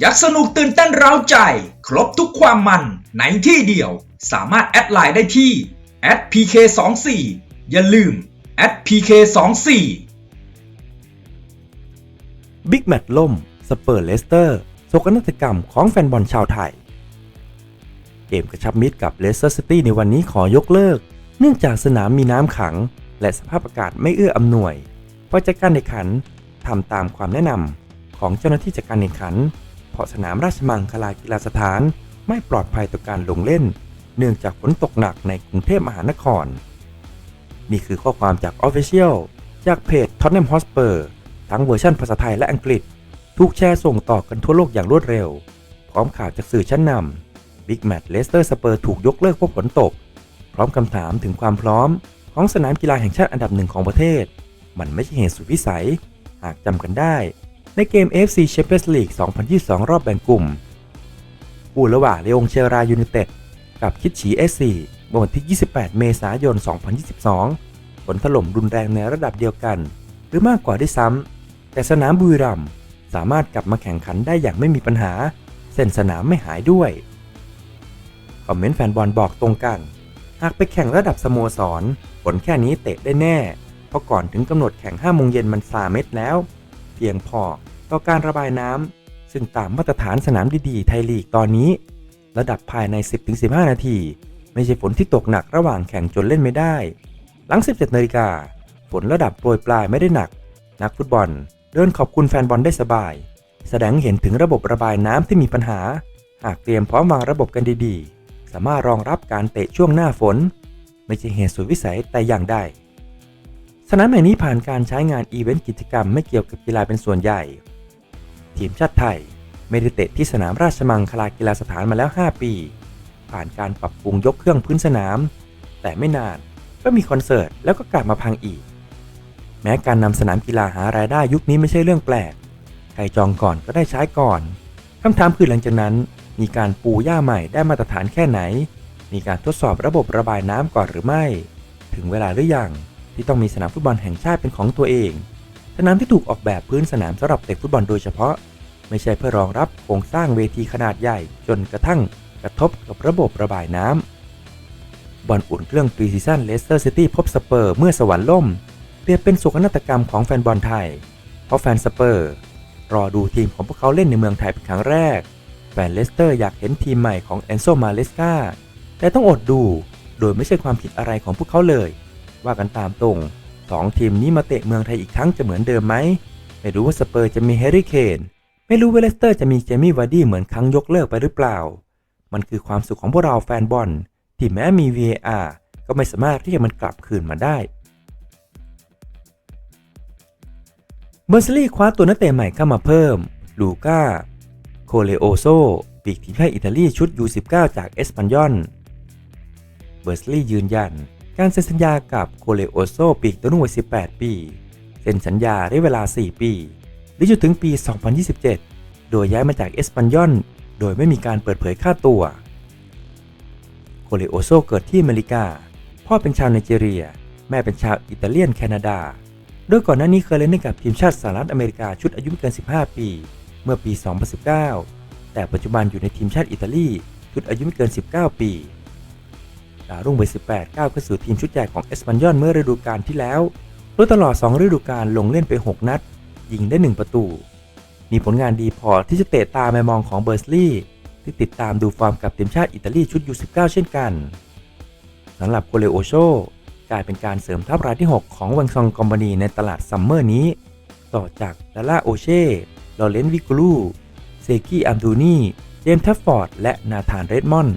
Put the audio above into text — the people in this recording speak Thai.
อยากสนุกตื่นเต้นเร้าใจ ครบทุกความมันในที่เดียว สามารถแอดไลน์ได้ที่ @pk24 อย่าลืม @pk24 บิ๊กแมตช์ล่ม สเปอร์เลสเตอร์โศกนาฏกรรมของแฟนบอลชาวไทย เกมกระชับมิตรกับเลสเตอร์ซิตี้ในวันนี้ขอยกเลิก เนื่องจากสนามมีน้ำขัง และสภาพอากาศไม่เอื้ออำนวยเพราะจัดการแข่งขันทำตามความแนะนำของเจ้าหน้าที่จัดการแข่งขัน เพราะสนามราชมังคลากีฬาสถานไม่ปลอดภัยต่อการลงเล่น เนื่องจากฝนตกหนักในกรุงเทพมหานคร นี่คือข้อความจาก Official จากเพจ Tottenham Hotspur ทั้งเวอร์ชันภาษาไทยและอังกฤษ ถูกแชร์ส่งต่อกันทั่วโลกอย่างรวดเร็ว พร้อมข่าวจากสื่อชั้นนำบิ๊กแมตช์เลสเตอร์สเปอร์ถูกยกเลิกเพราะฝนตก พร้อมคำถามถึงความพร้อม ของสนามกีฬาแห่งชาติอันดับหนึ่งของประเทศ มันไม่ใช่เหตุสุดวิสัย หากจำกันได้ ในเกม FC Champions League 2022 รอบแบ่งกลุ่มคู่ระหว่างเลองเชรายูไนเต็ดกับคิดฉีเอสซีเมื่อวันที่ 28 เมษายน 2022ฝนถล่มรุนแรงในระดับเดียวกัน หรือมากกว่าด้วยซ้ำ แต่สนามบุรีรัมย์สามารถกลับมาแข่งขันได้อย่างไม่มีปัญหา เส้นสนามไม่หายด้วย คอมเมนต์แฟนบอลบอกตรงกัน หากไปแข่งระดับสโมสร ผลแค่นี้เตะได้แน่ เพราะก่อนถึงกำหนดแข่ง 5 โมงเย็นมันซาเม็ดแล้ว พียงพอต่อการระบายน้ำซึ่งตามมาตรฐานสนามดีๆไทยลีกตอนนี้ ระดับภายใน 10-15 นาที ไม่ใช่ฝนที่ตกหนักระหว่างแข่งจนเล่นไม่ได้ หลัง 17 นาฬิกาฝนระดับโปรยปลายไม่ได้หนัก นักฟุตบอลเดินขอบคุณแฟนบอลได้สบาย แสดงเห็นถึงระบบระบายน้ำที่มีปัญหา หากเตรียมพร้อมวางระบบกันดีๆ สามารถรองรับการเตะช่วงหน้าฝน ไม่ใช่เหตุสุดวิสัยแต่อย่างใด สนามแห่งนี้ผ่านการใช้งานอีเวนต์กิจกรรมไม่เกี่ยวกับกีฬาเป็นส่วนใหญ่ ทีมชาติไทยไม่ได้เตะที่สนามราชมังคลากีฬาสถานมาแล้ว 5 ปี ผ่านการปรับปรุงยกเครื่องพื้นสนาม แต่ไม่นานก็มีคอนเสิร์ตแล้วก็กลับมาพังอีก แม้การนำสนามกีฬาหารายได้ยุคนี้ไม่ใช่เรื่องแปลก ใครจองก่อนก็ได้ใช้ก่อนคำถามคือหลังจากนั้น มีการปูหญ้าใหม่ได้มาตรฐานแค่ไหน มีการทดสอบระบบระบายน้ำก่อนหรือไม่ ถึงเวลาหรือยัง ที่ต้องมีสนามฟุตบอลแห่งชาติเป็นของตัวเอง สนามที่ถูกออกแบบพื้นสนามสำหรับเตะฟุตบอลโดยเฉพาะ ไม่ใช่เพื่อรองรับโครงสร้างเวทีขนาดใหญ่ จนกระทั่งกระทบกับระบบระบายน้ำบอลอุ่นเครื่องปรีซีซั่นเลสเตอร์ซิตี้พบสเปอร์เมื่อสวรรค์ล่มเปรียบเป็นโศกนาฏกรรมของแฟนบอลไทย เพราะแฟนสเปอร์ รอดูทีมของพวกเขาเล่นในเมืองไทยเป็นครั้งแรก แฟนเลสเตอร์อยากเห็นทีมใหม่ของแอนโซมาเลสกาแต่ต้องอดดู โดยไม่ใช่ความผิดอะไรของพวกเขาเลย ว่ากันตามตรงสองทีมนี้มาเตะเมืองไทยอีกครั้งจะเหมือนเดิมไหม ไม่รู้ว่าสเปอร์จะมีแฮร์รี่เคน ไม่รู้ว่าเลสเตอร์จะมีเจมี่วาร์ดี้เหมือนครั้งยกเลิกไปหรือเปล่า มันคือความสุขของพวกเราแฟนบอล ที่แม้มี VAR ก็ไม่สามารถเรียกมันกลับคืนมาได้ เบอร์ซลี่คว้าตัวนักเตะใหม่เข้ามาเพิ่ม ลูก้า โคเลโอโซ ปีกทีมชาติอิตาลีชุด U19 จากเอสปันยอน เบอร์ซลี่ยืนยัน การเซ็นสัญญากับโคเลโอโซปีกตัวนุ่มวัย18 ปี เซ็นสัญญาได้เวลา 4 ปี หรือจนถึงปี 2027 โดยย้ายมาจากเอสปันยอนโดยไม่มีการเปิดเผยค่าตัว โคเลโอโซเกิดที่อเมริกา พ่อเป็นชาวไนจีเรีย แม่เป็นชาวอิตาเลียนแคนาดา โดยก่อนหน้านี้เคยเล่นให้กับทีมชาติสหรัฐอเมริกาชุดอายุไม่เกิน 15 ปี เมื่อปี 2019 แต่ปัจจุบันอยู่ในทีมชาติอิตาลีชุดอายุไม่เกิน 19 ปีารุ่งวัย18 ก้าวเข้าสู่ทีมชุดใหญ่ของเอสปันยอนเมื่อฤดูกาลที่แล้วโดยตลอด 2 ฤดูกาลลงเล่นไป 6 นัด ยิงได้ 1 ประตู มีผลงานดีพอที่จะเตะตาแมมองของเบอร์สลีย์ที่ติดตามดูฟอร์มกับทีมชาติอิตาลีชุด U19 เช่นกันสำหรับโคเลโอโชกลายเป็นการเสริมทัพรายที่ 6 ของวังซองคอมพานีในตลาดซัมเมอร์นี้ ต่อจากดาล่าโอเช่ลอเรนวิกลูเซกิอัมดูนีเจมส์ทัฟฟอร์ด และนาธานเรดมอนด์